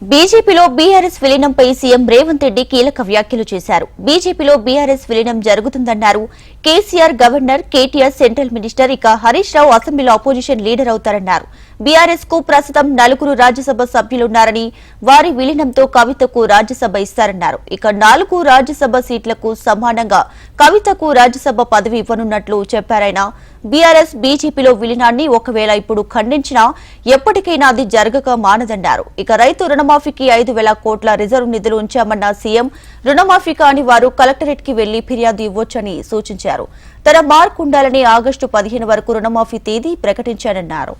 బీజేపీలో బీఆర్ఎస్ విలీనంపై సీఎం రేవంత్ రెడ్డి కీలక వ్యాఖ్యలు చేశారు. బీజేపీలో బీఆర్ఎస్ విలీనం జరుగుతుందన్నారు. KCR governor KTR central minister ఇక హరీష్ రావు అసెంబ్లీలో అపోజిషన్ లీడర్ అవుతారన్నారు. బీఆర్ఎస్కు ప్రస్తుతం నలుగురు రాజ్యసభ సభ్యులున్నారని వారి విలీనంతో కవితకు రాజ్యసభ ఇస్తారన్నారు. ఇక నాలుగు రాజ్యసభ సీట్లకు సమానంగా కవితకు రాజ్యసభ పదవి ఇవ్వనున్నట్లు చెప్పారాయన. బీఆర్ఎస్ బీజేపీలో విలీనాన్ని ఒకవేళ ఇప్పుడు ఖండించినా ఎప్పటికైనా అది జరగక మానదన్నారు. ఇక రైతు రుణం రుణమాఫీకి ఐదు వేల కోట్ల రిజర్వ్ నిధులు ఉంచామన్న సీఎం రుణమాఫీ కాని వారు కలెక్టరేట్కి వెళ్ళి ఫిర్యాదు ఇవ్వొచ్చని సూచించారు. తన మార్కు ఉండాలని ఆగస్టు పదిహేను వరకు రుణమాఫీ తేదీ ప్రకటించానన్నారు.